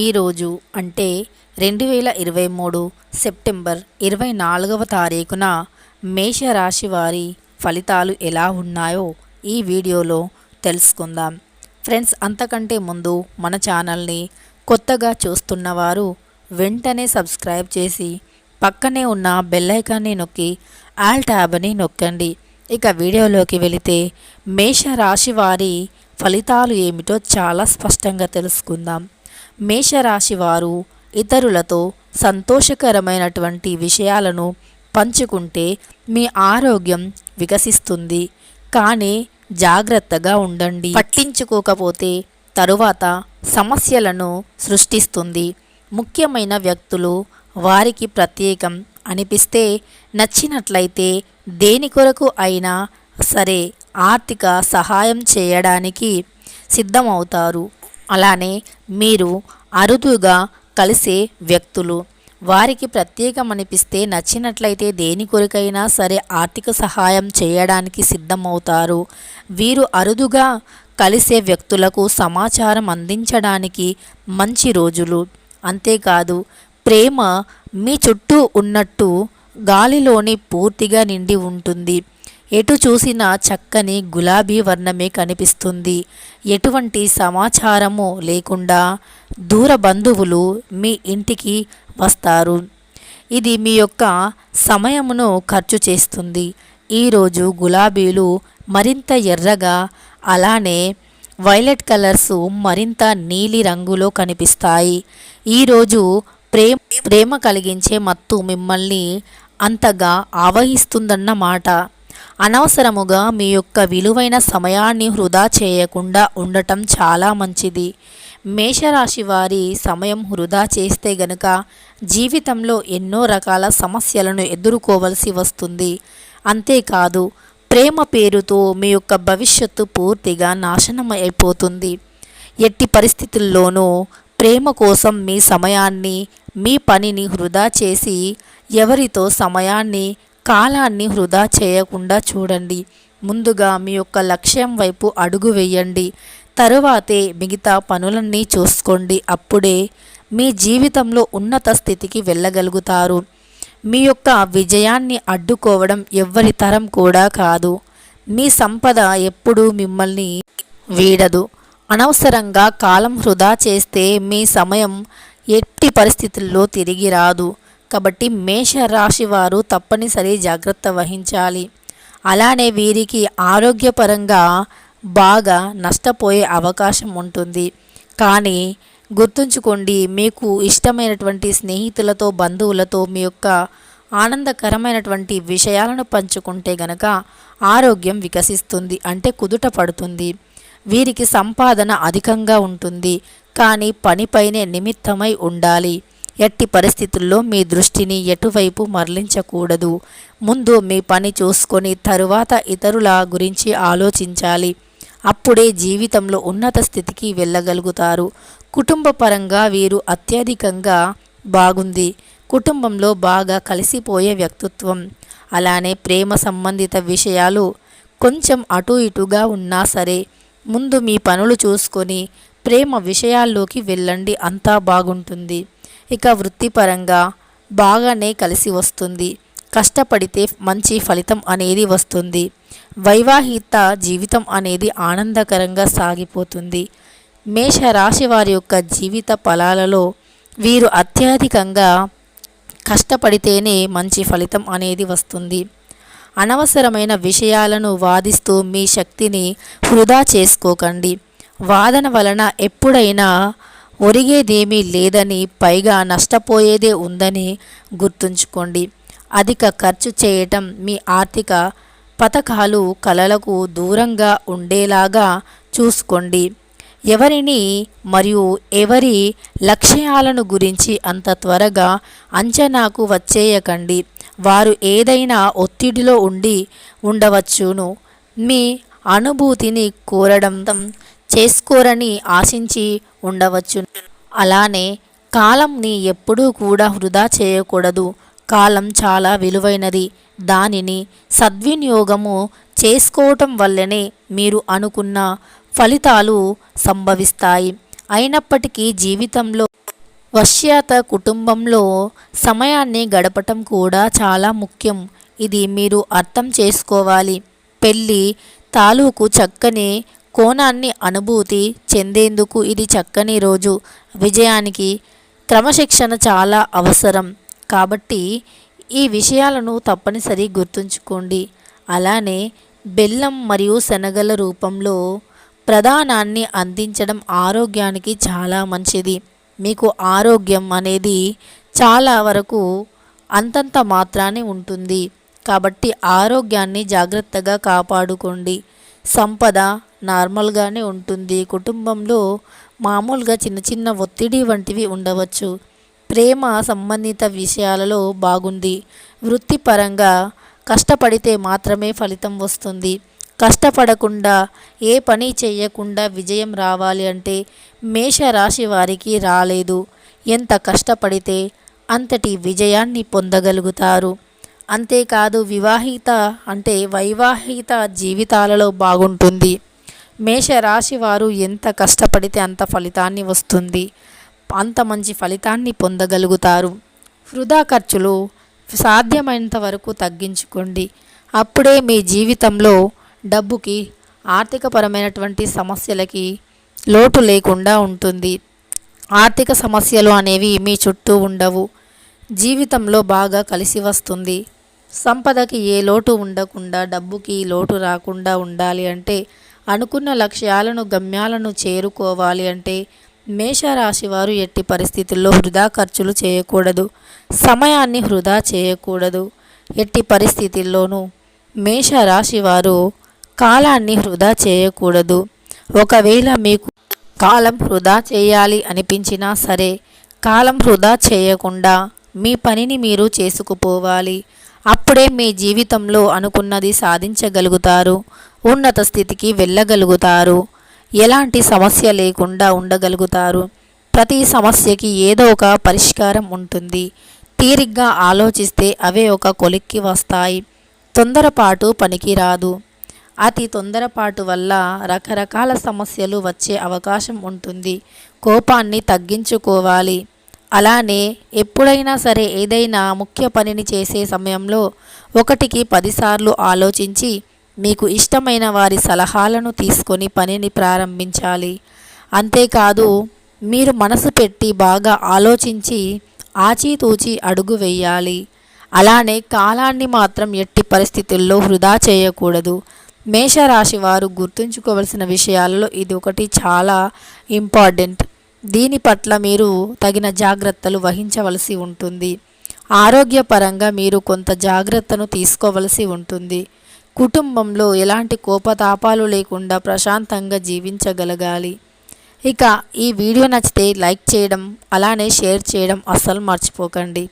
ఈరోజు అంటే రెండు వేల ఇరవై మూడు సెప్టెంబర్ ఇరవై నాలుగవ తారీఖున మేషరాశి వారి ఫలితాలు ఎలా ఉన్నాయో ఈ వీడియోలో తెలుసుకుందాం. ఫ్రెండ్స్ అంతకంటే ముందు మన ఛానల్ని కొత్తగా చూస్తున్నవారు వెంటనే సబ్స్క్రైబ్ చేసి పక్కనే ఉన్న బెల్లైకాన్ని నొక్కి ఆల్ ట్యాబ్ని నొక్కండి. ఇక వీడియోలోకి వెళితే మేషరాశి వారి ఫలితాలు ఏమిటో చాలా స్పష్టంగా తెలుసుకుందాం. మేషరాశి వారు ఇతరులతో సంతోషకరమైనటువంటి విషయాలను పంచుకుంటే మీ ఆరోగ్యం వికసిస్తుంది. కానీ జాగ్రత్తగా ఉండండి. పట్టించుకోకపోతే తరువాత సమస్యలను సృష్టిస్తుంది. ముఖ్యమైన వ్యక్తులు వారికి ప్రత్యేకం అనిపిస్తే నచ్చినట్లయితే దేని కొరకు అయినా సరే ఆర్థిక సహాయం చేయడానికి సిద్ధమవుతారు. అలానే మీరు అరుదుగా కలిసే వ్యక్తులు. వారికి ప్రత్యేకమనిపిస్తే నచ్చినట్లయితే దేని కొరికైనా సరే ఆర్థిక సహాయం చేయడానికి సిద్ధమవుతారు. వీరు అరుదుగా కలిసే వ్యక్తులకు సమాచారం అందించడానికి మంచి రోజులు. అంతేకాదు ప్రేమ మీ చుట్టూ ఉన్నట్టు గాలిలోని పూర్తిగా నిండి ఉంటుంది. ఎటు చూసినా చక్కని గులాబీ వర్ణమే కనిపిస్తుంది. ఎటువంటి సమాచారము లేకుండా దూర బంధువులు మీ ఇంటికి వస్తారు. ఇది మీ యొక్క సమయమును ఖర్చు చేస్తుంది. ఈరోజు గులాబీలు మరింత ఎర్రగా అలానే వైలెట్ కలర్స్ మరింత నీలి రంగులో కనిపిస్తాయి. ఈరోజు ప్రేమ ప్రేమ కలిగించే మత్తు మిమ్మల్ని అంతగా ఆవహిస్తుందన్నమాట. అనవసరముగా మీ యొక్క విలువైన సమయాన్ని వృధా చేయకుండా ఉండటం చాలా మంచిది. మేషరాశి వారి సమయం వృధా చేస్తే గనుక జీవితంలో ఎన్నో రకాల సమస్యలను ఎదుర్కోవలసి వస్తుంది. అంతేకాదు ప్రేమ పేరుతో మీ యొక్క భవిష్యత్తు పూర్తిగా నాశనం అయిపోతుంది. ఎట్టి పరిస్థితుల్లోనూ ప్రేమ కోసం మీ సమయాన్ని మీ పనిని వృధా చేసి ఎవరితో సమయాన్ని కాలాన్ని వృధా చేయకుండా చూడండి. ముందుగా మీ యొక్క లక్ష్యం వైపు అడుగు వేయండి. తరువాతే మిగతా పనులన్నీ చూసుకోండి. అప్పుడే మీ జీవితంలో ఉన్నత స్థితికి వెళ్ళగలుగుతారు. మీ యొక్క విజయాన్ని అడ్డుకోవడం ఎవ్వరి తరం కూడా కాదు. మీ సంపద ఎప్పుడూ మిమ్మల్ని వీడదు. అనవసరంగా కాలం వృధా చేస్తే మీ సమయం ఎట్టి పరిస్థితుల్లో తిరిగి రాదు. కాబట్టి మేషరాశి వారు తప్పనిసరి జాగ్రత్త వహించాలి. అలానే వీరికి ఆరోగ్యపరంగా బాగా నష్టపోయే అవకాశం ఉంటుంది. కానీ గుర్తుంచుకోండి మీకు ఇష్టమైనటువంటి స్నేహితులతో బంధువులతో మీ యొక్క ఆనందకరమైనటువంటి విషయాలను పంచుకుంటే గనక ఆరోగ్యం వికసిస్తుంది అంటే కుదుట పడుతుంది. వీరికి సంపాదన అధికంగా ఉంటుంది. కానీ పనిపైనే నిమిత్తమై ఉండాలి. ఎట్టి పరిస్థితుల్లో మీ దృష్టిని ఎటువైపు మరలించకూడదు. ముందు మీ పని చూసుకొని తరువాత ఇతరుల గురించి ఆలోచించాలి. అప్పుడే జీవితంలో ఉన్నత స్థితికి వెళ్ళగలుగుతారు. కుటుంబ పరంగా వీరు అత్యధికంగా బాగుంది. కుటుంబంలో బాగా కలిసిపోయే వ్యక్తిత్వం. అలానే ప్రేమ సంబంధిత విషయాలు కొంచెం అటు ఇటుగా ఉన్నా సరే ముందు మీ పనులు చూసుకొని ప్రేమ విషయాల్లోకి వెళ్ళండి అంతా బాగుంటుంది. ఇక వృత్తిపరంగా బాగానే కలిసి వస్తుంది. కష్టపడితే మంచి ఫలితం అనేది వస్తుంది. వైవాహిత జీవితం అనేది ఆనందకరంగా సాగిపోతుంది. మేష రాశి వారి యొక్క జీవిత ఫలాలలో వీరు అత్యధికంగా కష్టపడితేనే మంచి ఫలితం అనేది వస్తుంది. అనవసరమైన విషయాలను వాదిస్తూ మీ శక్తిని వృధా చేసుకోకండి. వాదన వలన ఎప్పుడైనా ఒరిగేదేమీ లేదని పైగా నష్టపోయేదే ఉందని గుర్తుంచుకోండి. అధిక ఖర్చు చేయటం మీ ఆర్థిక పథకాలు కలలకు దూరంగా ఉండేలాగా చూసుకోండి. ఎవరిని మరియు ఎవరి లక్ష్యాలను గురించి అంత త్వరగా అంచనాకు వచ్చేయకండి. వారు ఏదైనా ఒత్తిడిలో ఉండి ఉండవచ్చును. మీ అనుభూతిని కోరడం చేసుకోరని ఆశించి ఉండవచ్చు. అలానే కాలంని ఎప్పుడూ కూడా వృధా చేయకూడదు. కాలం చాలా విలువైనది. దానిని సద్వినియోగము చేసుకోవటం వల్లనే మీరు అనుకున్న ఫలితాలు సంభవిస్తాయి. అయినప్పటికీ జీవితంలో వశ్యత కుటుంబంలో సమయాన్ని గడపటం కూడా చాలా ముఖ్యం. ఇది మీరు అర్థం చేసుకోవాలి. పెళ్ళి తాలూకు చక్కని కోణాన్ని అనుభూతి చెందేందుకు ఇది చక్కని రోజు. విజయానికి క్రమశిక్షణ చాలా అవసరం. కాబట్టి ఈ విషయాలను తప్పనిసరి గుర్తుంచుకోండి. అలానే బెల్లం మరియు శనగల రూపంలో ప్రధానాన్ని అందించడం ఆరోగ్యానికి చాలా మంచిది. మీకు ఆరోగ్యం అనేది చాలా వరకు అంతంత మాత్రానే ఉంటుంది. కాబట్టి ఆరోగ్యాన్ని జాగ్రత్తగా కాపాడుకోండి. సంపద నార్మల్గానే ఉంటుంది. కుటుంబంలో మామూలుగా చిన్న చిన్న ఒత్తిడి వంటివి ఉండవచ్చు. ప్రేమ సంబంధిత విషయాలలో బాగుంది. వృత్తిపరంగా కష్టపడితే మాత్రమే ఫలితం వస్తుంది. కష్టపడకుండా ఏ పని చేయకుండా విజయం రావాలి అంటే మేషరాశి వారికి రాలేదు. ఎంత కష్టపడితే అంతటి విజయాన్ని పొందగలుగుతారు. అంతేకాదు వివాహిత అంటే వైవాహిత జీవితాలలో బాగుంటుంది. మేషరాశి వారు ఎంత కష్టపడితే అంత ఫలితాన్ని వస్తుంది. అంత మంచి ఫలితాన్ని పొందగలుగుతారు. వృధా ఖర్చులు సాధ్యమైనంత వరకు తగ్గించుకోండి. అప్పుడే మీ జీవితంలో డబ్బుకి ఆర్థికపరమైనటువంటి సమస్యలకి లోటు లేకుండా ఉంటుంది. ఆర్థిక సమస్యలు అనేవి మీ చుట్టూ ఉండవు. జీవితంలో బాగా కలిసి వస్తుంది. సంపదకి ఏ లోటు ఉండకుండా డబ్బుకి లోటు రాకుండా ఉండాలి అంటే అనుకున్న లక్ష్యాలను గమ్యాలను చేరుకోవాలి అంటే మేషరాశి వారు ఎట్టి పరిస్థితుల్లో వృధా ఖర్చులు చేయకూడదు సమయాన్ని వృధా చేయకూడదు. ఎట్టి పరిస్థితుల్లోనూ మేషరాశి వారు కాలాన్ని వృధా చేయకూడదు. ఒకవేళ మీకు కాలం వృధా చేయాలి అనిపించినా సరే కాలం వృధా చేయకుండా మీ పనిని మీరు చేసుకుపోవాలి. అప్పుడే మీ జీవితంలో అనుకున్నది సాధించగలుగుతారు ఉన్నత స్థితికి వెళ్ళగలుగుతారు ఎలాంటి సమస్య లేకుండా ఉండగలుగుతారు. ప్రతి సమస్యకి ఏదో ఒక పరిష్కారం ఉంటుంది. తీరిగ్గా ఆలోచిస్తే అవే ఒక కొలిక్కి వస్తాయి. తొందరపాటు పనికిరాదు. అతి తొందరపాటు వల్ల రకరకాల సమస్యలు వచ్చే అవకాశం ఉంటుంది. కోపాన్ని తగ్గించుకోవాలి. అలానే ఎప్పుడైనా సరే ఏదైనా ముఖ్య పనిని చేసే సమయంలో ఒకటికి పదిసార్లు ఆలోచించి మీకు ఇష్టమైన వారి సలహాలను తీసుకొని పనిని ప్రారంభించాలి. అంతేకాదు మీరు మనసు పెట్టి బాగా ఆలోచించి ఆచితూచి అడుగు వేయాలి. అలానే కాలాన్ని మాత్రం ఎట్టి పరిస్థితుల్లో వృధా చేయకూడదు. మేషరాశి వారు గుర్తుంచుకోవలసిన విషయాలలో ఇది ఒకటి చాలా ఇంపార్టెంట్. దీని పట్ల మీరు తగిన జాగ్రత్తలు వహించవలసి ఉంటుంది. ఆరోగ్యపరంగా మీరు కొంత జాగ్రత్తను తీసుకోవలసి ఉంటుంది. కుటుంబంలో ఎలాంటి కోపతాపాలు లేకుండా ప్రశాంతంగా జీవించగలగాలి. ఇక ఈ వీడియో నచ్చితే లైక్ చేయడం అలానే షేర్ చేయడం అస్సలు మర్చిపోకండి.